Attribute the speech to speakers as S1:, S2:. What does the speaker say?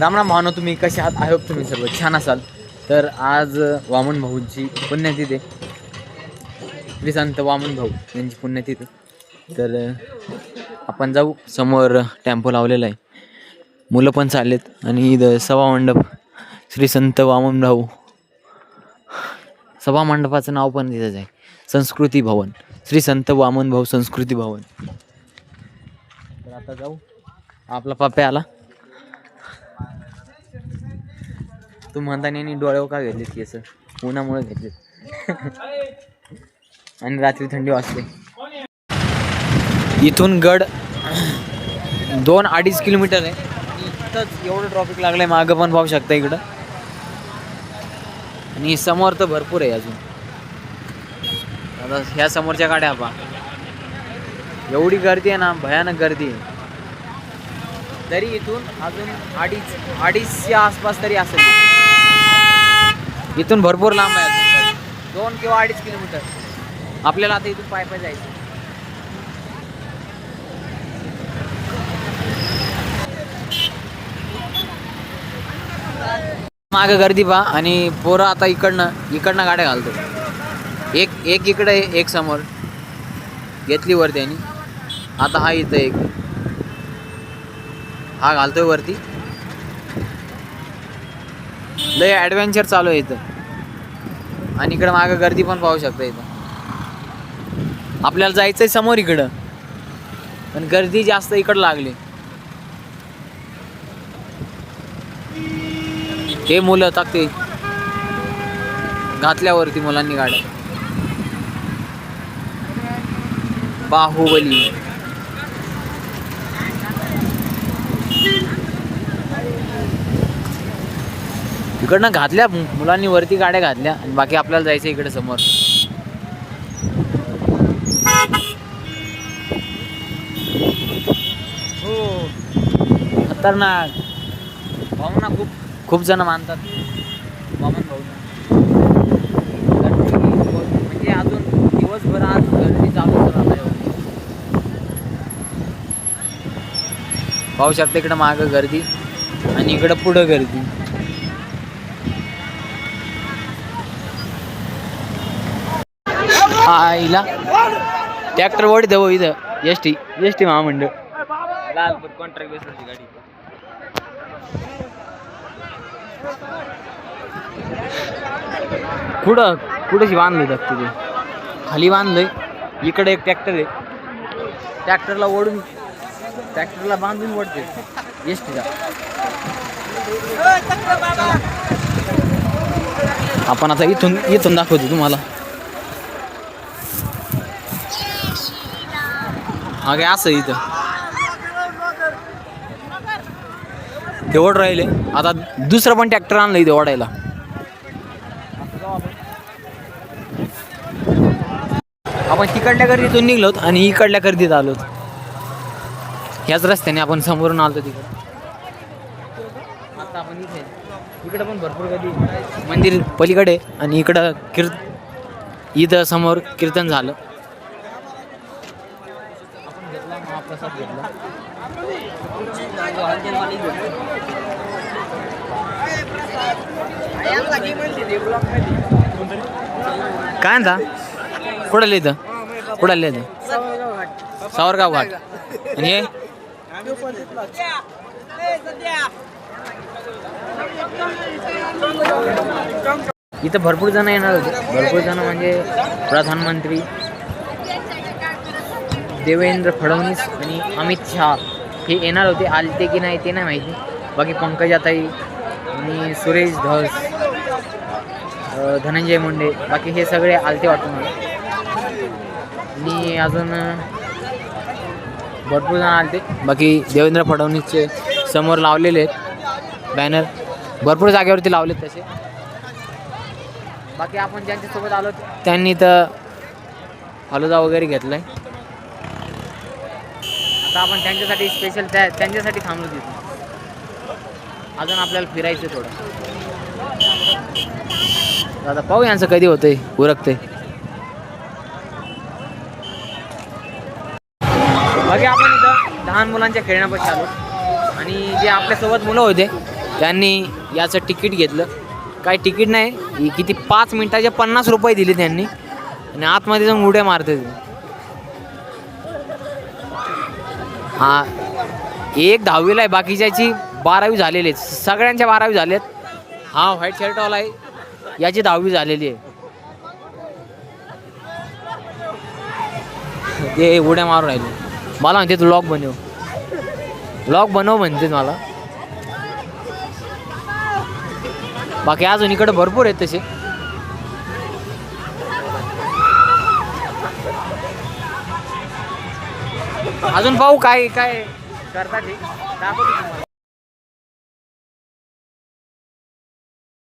S1: रामराम भावना तुम्ही कसे आहात? आय होप तुम्ही सर्व छान असाल. तर आज वामन भाऊंची पुण्यतिथी श्रीसंत श्री संत वामन भाऊ यांची पुण्यतिथी. तर आपण जाऊ. समोर टेम्पो लावलेला आहे. मुलं पण चाललेत. आणि इथं सभा मंडप श्री संत वामन भाऊ. सभा मंडपाचं नाव पण तिथंच आहे. संस्कृती भवन. श्री संत वामन भाऊ संस्कृती भवन. तर आता जाऊ. आपला पप्पा आला. तू म्हणता नाही डोळ्यावर का घेतलेत केस? उन्हामुळे घेतलेत. आणि रात्री थंडी वाजते. इथून गड दोन अडीच किलोमीटर आहे. इथंच एवढं ट्रॉफिक लागलंय मागं पण पाहू शकता इकडं. आणि समोर तर भरपूर आहे अजून. आता ह्या समोरच्या गाड्या पहा. एवढी गर्दी आहे ना भयानक गर्दी आहे. तरी इथून अजून अडीच अडीचच्या आसपास तरी असेल. इथून भरपूर लांब आहे दोन किंवा अडीच किलोमीटर. आपल्याला आता इथून पाय पाय जायचं. मागं गर्दी पहा आणि पोरं आता इकडनं इकडनं गाड्या घालतो. एक एक इकडे आहे, एक समोर. घेतली वरती आणि आता हा इथं एक. हा घालतोय वरती. लय ॲडव्हेंचर चालू आहे इथं. आणि इकडं मागं गर्दी पण पाहू शकता इथं. आपल्याला जायचंय समोर इकडं. पण गर्दी जास्त इकडं लागली. हे मुलं टाकते घातल्यावरती मुलांनी गाड्या. बाहुबली. इकडनं घातल्या मुलांनी वरती गाड्या घातल्या आणि बाकी आपल्याला जायचं इकडे समोर. हो. खतरनाक. भाऊ ना खूप खूप जण मानतात. वामन भाऊ म्हणजे अजून दिवसभर आज गर्दी चालूच राहणार पाहू शकता इकडं मागं गर्दी आणि इकडं पुढं गर्दी. आईला ट्रॅक्टर वडी देऊ इथं. एस टी एस टी महामंडळ. लालपूर कॉन्ट्रॅक्ट बेसवरची गाडी. कुठं कुठंशी बांधलंय बघ तिथे? खाली बांधलंय. इकडे एक ट्रॅक्टर आहे. ट्रॅक्टरला ओढून ट्रॅक्टरला बांधून ओढते. एस टीला आपण आता इथून इथून दाखवतो तुम्हाला. हा काय असं इथं. ते ओढ राहिले. आता दुसरं पण ट्रॅक्टर आणलं इथे ओढायला. आपण तिकडल्या गर्दीतून निघलोत आणि इकडल्या गर्दीत आलोत. ह्याच रस्त्याने आपण समोरून आलो तिकडे. आता आपण इथे. इकडे पण भरपूर गर्दी मंदिर पलीकडे आणि इकडं कीर्त इथं समोर कीर्तन झालं आपण घेतला घेतला. काय आणता कुठं लिहितं कुठं लिहितं सावरगाव घाट. आणि हे? इथं भरपूर जण येणार होते. भरपूर जण म्हणजे प्रधानमंत्री देवेंद्र फडणवीस आणि अमित शहा हे येणार होते. आलते की नाही ते नाही माहिती. बाकी पंकजाताई आणि सुरेश धस धनंजय मुंडे बाकी हे सगळे आलते वाटतं मला. आणि अजून भरपूर जण आलते. बाकी देवेंद्र फडणवीसचे समोर लावलेले आहेत. बॅनर भरपूर जागेवरती लावलेत तसे. बाकी आपण ज्यांच्यासोबत आलो त्यांनी तर हलोदा वगैरे घेतला आहे आपण त्यांच्यासाठी स्पेशल त्या त्यांच्यासाठी थांबलो तिथे अजून आपल्याला फिरायचं थोडं. आता पाहू यांचं कधी होतंय उरकते बाकी आपण इथं लहान मुलांच्या खेळण्यापाशी आलो. आणि जे आपल्यासोबत मुलं होते त्यांनी याचं तिकीट घेतलं. काय तिकीट नाही किती पाच मिनिटाचे पन्नास रुपये दिले त्यांनी. आणि आतमध्ये जाऊन उड्या मारते हा एक दहावीला आहे बाकीच्याची बारावी झालेली आहे सगळ्यांच्या बारावी झाल्यात हा व्हाईट शर्टवाला आहे. याची दहावी झालेली आहे. ते उड्या मारून राहिले. मला म्हणते तू लॉक बनव. लॉक बनव म्हणते मला. बाकी अजून इकडे भरपूर आहेत तसे. अजून पाहू काय काय करतात ते? दाखवतो तुम्हाला.